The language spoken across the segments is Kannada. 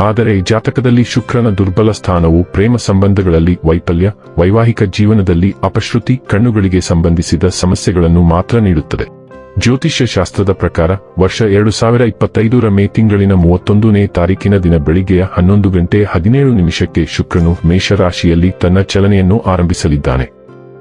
ಆದರೆ ಜಾತಕದಲ್ಲಿ ಶುಕ್ರನ ದುರ್ಬಲ ಸ್ಥಾನವು ಪ್ರೇಮ ಸಂಬಂಧಗಳಲ್ಲಿ ವೈಫಲ್ಯ, ವೈವಾಹಿಕ ಜೀವನದಲ್ಲಿ ಅಪಶ್ರುತಿ, ಕಣ್ಣುಗಳಿಗೆ ಸಂಬಂಧಿಸಿದ ಸಮಸ್ಯೆಗಳನ್ನು ಮಾತ್ರ ನೀಡುತ್ತದೆ. ಜ್ಯೋತಿಷ್ಯ ಶಾಸ್ತ್ರದ ಪ್ರಕಾರ, ವರ್ಷ ಎರಡು ಸಾವಿರ ಇಪ್ಪತ್ತೈದರ ಮೇ ತಿಂಗಳಿನ ಮೂವತ್ತೊಂದನೇ ತಾರೀಕಿನ ದಿನ ಬೆಳಿಗ್ಗೆಯ ಹನ್ನೊಂದು ಗಂಟೆ ಹದಿನೇಳು ನಿಮಿಷಕ್ಕೆ ಶುಕ್ರನು ಮೇಷರಾಶಿಯಲ್ಲಿ ತನ್ನ ಚಲನೆಯನ್ನು ಆರಂಭಿಸಲಿದ್ದಾನೆ.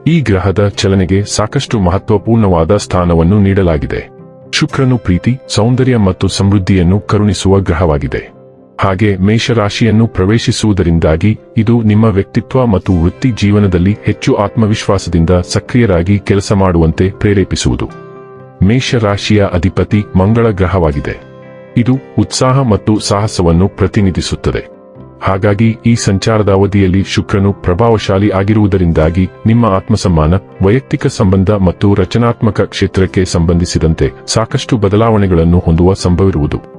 ಈ ಗ್ರಹದ ಚಲನೆಗೆ ಸಾಕಷ್ಟು ಮಹತ್ವಪೂರ್ಣವಾದ ಸ್ಥಾನವನ್ನು ನೀಡಲಾಗಿದೆ. ಶುಕ್ರನು ಪ್ರೀತಿ, ಸೌಂದರ್ಯ ಮತ್ತು ಸಮೃದ್ಧಿಯನ್ನು ಕರುಣಿಸುವ ಗ್ರಹವಾಗಿದೆ. ಹಾಗೆ ಮೇಷರಾಶಿಯನ್ನು ಪ್ರವೇಶಿಸುವುದರಿಂದಾಗಿ ಇದು ನಿಮ್ಮ ವ್ಯಕ್ತಿತ್ವ ಮತ್ತು ವೃತ್ತಿ ಜೀವನದಲ್ಲಿ ಹೆಚ್ಚು ಆತ್ಮವಿಶ್ವಾಸದಿಂದ ಸಕ್ರಿಯರಾಗಿ ಕೆಲಸ ಮಾಡುವಂತೆ ಪ್ರೇರೇಪಿಸುವುದು. ಮೇಷರಾಶಿಯ ಅಧಿಪತಿ ಮಂಗಳ ಗ್ರಹವಾಗಿದೆ. ಇದು ಉತ್ಸಾಹ ಮತ್ತು ಸಾಹಸವನ್ನು ಪ್ರತಿನಿಧಿಸುತ್ತದೆ. ಹಾಗಾಗಿ ಈ ಸಂಚಾರದ ಅವಧಿಯಲ್ಲಿ ಶುಕ್ರನು ಪ್ರಭಾವಶಾಲಿ ಆಗಿರುವುದರಿಂದಾಗಿ ನಿಮ್ಮ ಆತ್ಮಸಮ್ಮಾನ, ವೈಯಕ್ತಿಕ ಸಂಬಂಧ ಮತ್ತು ರಚನಾತ್ಮಕ ಕ್ಷೇತ್ರಕ್ಕೆ ಸಂಬಂಧಿಸಿದಂತೆ ಸಾಕಷ್ಟು ಬದಲಾವಣೆಗಳನ್ನು ಹೊಂದುವ ಸಂಭವವಿರುವುದು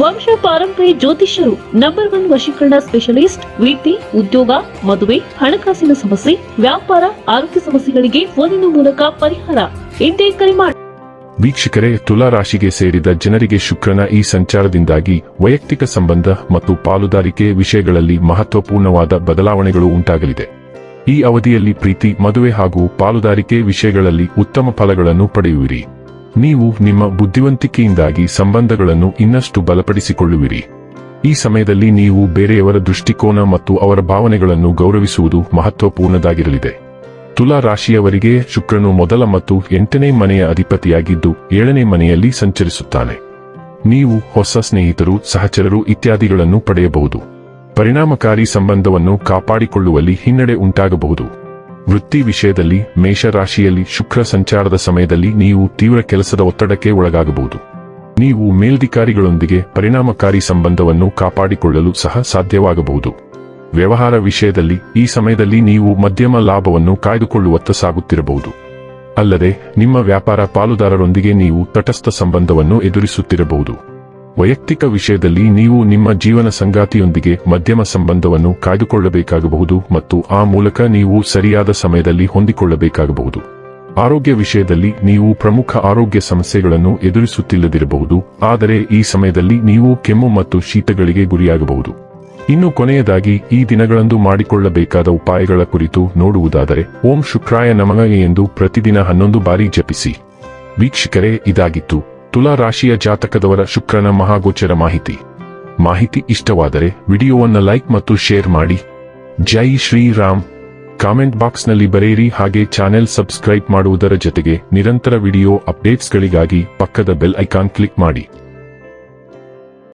ವಂಶ ಪಾರಂಪರ್ಯ ಜ್ಯೋತಿಷ್ಯರು ನಂಬರ್ ಒನ್ ವಶೀಕರಣ ಸ್ಪೆಷಲಿಸ್ಟ್ ವೃತ್ತಿ ಉದ್ಯೋಗ, ಮದುವೆ, ಹಣಕಾಸಿನ ಸಮಸ್ಯೆ, ವ್ಯಾಪಾರ, ಆರೋಗ್ಯ ಸಮಸ್ಯೆಗಳಿಗೆ ಫೋನಿನ ಮೂಲಕ ಪರಿಹಾರ. ಇಂದೇ ಕರೆ ಮಾಡಿ ವೀಕ್ಷಕರೇ, ತುಲಾ ರಾಶಿಗೆ ಸೇರಿದ ಜನರಿಗೆ ಶುಕ್ರನ ಈ ಸಂಚಾರದಿಂದಾಗಿ ವೈಯಕ್ತಿಕ ಸಂಬಂಧ ಮತ್ತು ಪಾಲುದಾರಿಕೆ ವಿಷಯಗಳಲ್ಲಿ ಮಹತ್ವಪೂರ್ಣವಾದ ಬದಲಾವಣೆಗಳು ಉಂಟಾಗಲಿದೆ. ಈ ಅವಧಿಯಲ್ಲಿ ಪ್ರೀತಿ, ಮದುವೆ ಹಾಗೂ ಪಾಲುದಾರಿಕೆ ವಿಷಯಗಳಲ್ಲಿ ಉತ್ತಮ ಫಲಗಳನ್ನು ಪಡೆಯುವಿರಿ. ನೀವು ನಿಮ್ಮ ಬುದ್ಧಿವಂತಿಕೆಯಿಂದಾಗಿ ಸಂಬಂಧಗಳನ್ನು ಇನ್ನಷ್ಟು ಬಲಪಡಿಸಿಕೊಳ್ಳುವಿರಿ. ಈ ಸಮಯದಲ್ಲಿ ನೀವು ಬೇರೆಯವರ ದೃಷ್ಟಿಕೋನ ಮತ್ತು ಅವರ ಭಾವನೆಗಳನ್ನು ಗೌರವಿಸುವುದು ಮಹತ್ವಪೂರ್ಣದಾಗಿರಲಿದೆ. ತುಲಾ ರಾಶಿಯವರಿಗೆ ಶುಕ್ರನು ಮೊದಲ ಮತ್ತು ಎಂಟನೇ ಮನೆಯ ಅಧಿಪತಿಯಾಗಿದ್ದು ಏಳನೇ ಮನೆಯಲ್ಲಿ ಸಂಚರಿಸುತ್ತಾನೆ. ನೀವು ಹೊಸ ಸ್ನೇಹಿತರು, ಸಹಚರರು ಇತ್ಯಾದಿಗಳನ್ನು ಪಡೆಯಬಹುದು. ಪರಿಣಾಮಕಾರಿ ಸಂಬಂಧವನ್ನು ಕಾಪಾಡಿಕೊಳ್ಳುವಲ್ಲಿ ಹಿನ್ನಡೆ ಉಂಟಾಗಬಹುದು. ವೃತ್ತಿ ವಿಷಯದಲ್ಲಿ ಮೇಷರಾಶಿಯಲ್ಲಿ ಶುಕ್ರ ಸಂಚಾರದ ಸಮಯದಲ್ಲಿ ನೀವು ತೀವ್ರ ಕೆಲಸದ ಒತ್ತಡಕ್ಕೆ ಒಳಗಾಗಬಹುದು. ನೀವು ಮೇಲ್ಧಿಕಾರಿಗಳೊಂದಿಗೆ ಪರಿಣಾಮಕಾರಿ ಸಂಬಂಧವನ್ನು ಕಾಪಾಡಿಕೊಳ್ಳಲು ಸಹ ಸಾಧ್ಯವಾಗಬಹುದು. ವ್ಯವಹಾರ ವಿಷಯದಲ್ಲಿ ಈ ಸಮಯದಲ್ಲಿ ನೀವು ಮಧ್ಯಮ ಲಾಭವನ್ನು ಕಾಯ್ದುಕೊಳ್ಳುವತ್ತ ಸಾಗುತ್ತಿರಬಹುದು. ಅಲ್ಲದೆ, ನಿಮ್ಮ ವ್ಯಾಪಾರ ಪಾಲುದಾರರೊಂದಿಗೆ ನೀವು ತಟಸ್ಥ ಸಂಬಂಧವನ್ನು ಎದುರಿಸುತ್ತಿರಬಹುದು. ವೈಯಕ್ತಿಕ ವಿಷಯದಲ್ಲಿ ನೀವು ನಿಮ್ಮ ಜೀವನ ಸಂಗಾತಿಯೊಂದಿಗೆ ಮಧ್ಯಮ ಸಂಬಂಧವನ್ನು ಕಾಯ್ದುಕೊಳ್ಳಬೇಕಾಗಬಹುದು ಮತ್ತು ಆ ಮೂಲಕ ನೀವು ಸರಿಯಾದ ಸಮಯದಲ್ಲಿ ಹೊಂದಿಕೊಳ್ಳಬೇಕಾಗಬಹುದು. ಆರೋಗ್ಯ ವಿಷಯದಲ್ಲಿ ನೀವು ಪ್ರಮುಖ ಆರೋಗ್ಯ ಸಮಸ್ಯೆಗಳನ್ನು ಎದುರಿಸುತ್ತಿಲ್ಲದಿರಬಹುದು, ಆದರೆ ಈ ಸಮಯದಲ್ಲಿ ನೀವು ಕೆಮ್ಮು ಮತ್ತು ಶೀತಗಳಿಗೆ ಗುರಿಯಾಗಬಹುದು. ಇನ್ನು ಕೊನೆಯದಾಗಿ, ಈ ದಿನಗಳಂದು ಮಾಡಿಕೊಳ್ಳಬೇಕಾದ ಉಪಾಯಗಳ ಕುರಿತು ನೋಡುವುದಾದರೆ, ಓಂ ಶುಕ್ರಾಯ ನಮಃ ಎಂದು ಪ್ರತಿದಿನ ಹನ್ನೊಂದು ಬಾರಿ ಜಪಿಸಿ. ವೀಕ್ಷಕರೇ, ಇದಾಗಿತ್ತು. ತುಲಾ ರಾಶಿಯ ಜಾತಕದವರ ಶುಕ್ರನ ಮಹಾಗೋಚರ ಮಾಹಿತಿ. ಮಾಹಿತಿ ಇಷ್ಟವಾದರೆ ವಿಡಿಯೋವನ್ನ ಲೈಕ್ ಮತ್ತು ಶೇರ್ ಮಾಡಿ. ಜೈ ಶ್ರೀರಾಮ್. ಕಾಮೆಂಟ್ ಬಾಕ್ಸ್ನಲ್ಲಿ ಬರೆಯಿರಿ ಹಾಗೆ ಚಾನೆಲ್ ಸಬ್ಸ್ಕ್ರೈಬ್ ಮಾಡುವುದರ ಜೊತೆಗೆ ನಿರಂತರ ವಿಡಿಯೋ ಅಪ್ಡೇಟ್ಸ್ಗಳಿಗಾಗಿ ಪಕ್ಕದ ಬೆಲ್ ಐಕಾನ್ ಕ್ಲಿಕ್ ಮಾಡಿ.